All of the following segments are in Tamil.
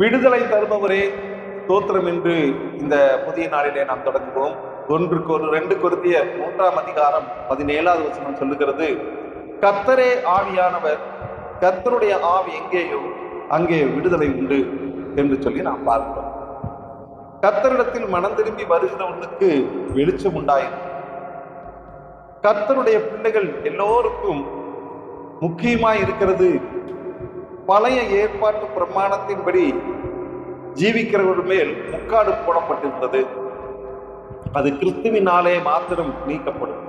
விடுதலை தருபவரே தோத்திரம் என்று இந்த புதிய நாளிலே நாம் தொடங்குவோம். ஒன்றுக்கு ஒரு ரெண்டு கொருத்திய மூன்றாம் அதிகாரம் பதினேழாவது வசனம் சொல்லுகிறது. கத்தரே ஆவியானவர் கத்தருடைய ஆவி எங்கேயோ அங்கே விடுதலை உண்டு என்று சொல்லி நாம் பார்க்கிறோம். கத்தரிடத்தில் மனம் திரும்பி வருகிறவனுக்கு வெளிச்சம் உண்டாயும் கத்தருடைய பிள்ளைகள் எல்லோருக்கும் முக்கியமாய் இருக்கிறது பழைய ஏற்பாட்டு பிரமாணத்தின்படி ஜீவிக்கிறவர்கள் மேல் முக்காடு போடப்பட்டிருந்தது. அது கிறிஸ்துவினாலே மாத்திரம் நீக்கப்படும்.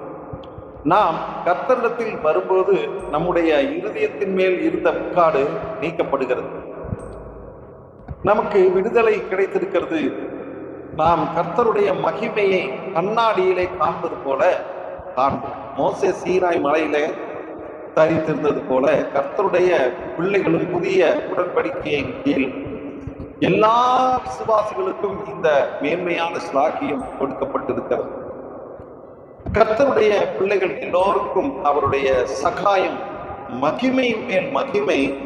நாம் கர்த்தரிடத்தில் வரும்போது நம்முடைய இருதயத்தின் மேல் இருந்த முக்காடு நீக்கப்படுகிறது. நமக்கு விடுதலை கிடைத்திருக்கிறது. நாம் கர்த்தருடைய மகிமையை கண்ணாடியிலே காண்பது போல காண்போம் மோசே சீராய் மலையிலே தரித்திருந்தது போல கர்த்தருடைய பிள்ளைகளும் புதிய உடன்படிக்கையின் கீழ் எல்லா விசுவாசிகளுக்கும் இந்த மேன்மையான ஸ்லாக்கியம் கொடுக்கப்பட்டிருக்கிறது. கர்த்தருடைய பிள்ளைகள் எல்லோருக்கும் அவருடைய சகாயம் மகிமை மேல் மகிமை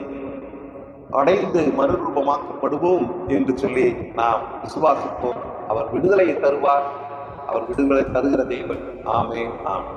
அடைந்து மறுரூபமாக்கப்படுவோம் என்று சொல்லி நாம் விசுவாசிப்போம். அவர் விடுதலையை தருவார். அவர் விடுதலை தருகிற தெய்வன் ஆமே ஆமே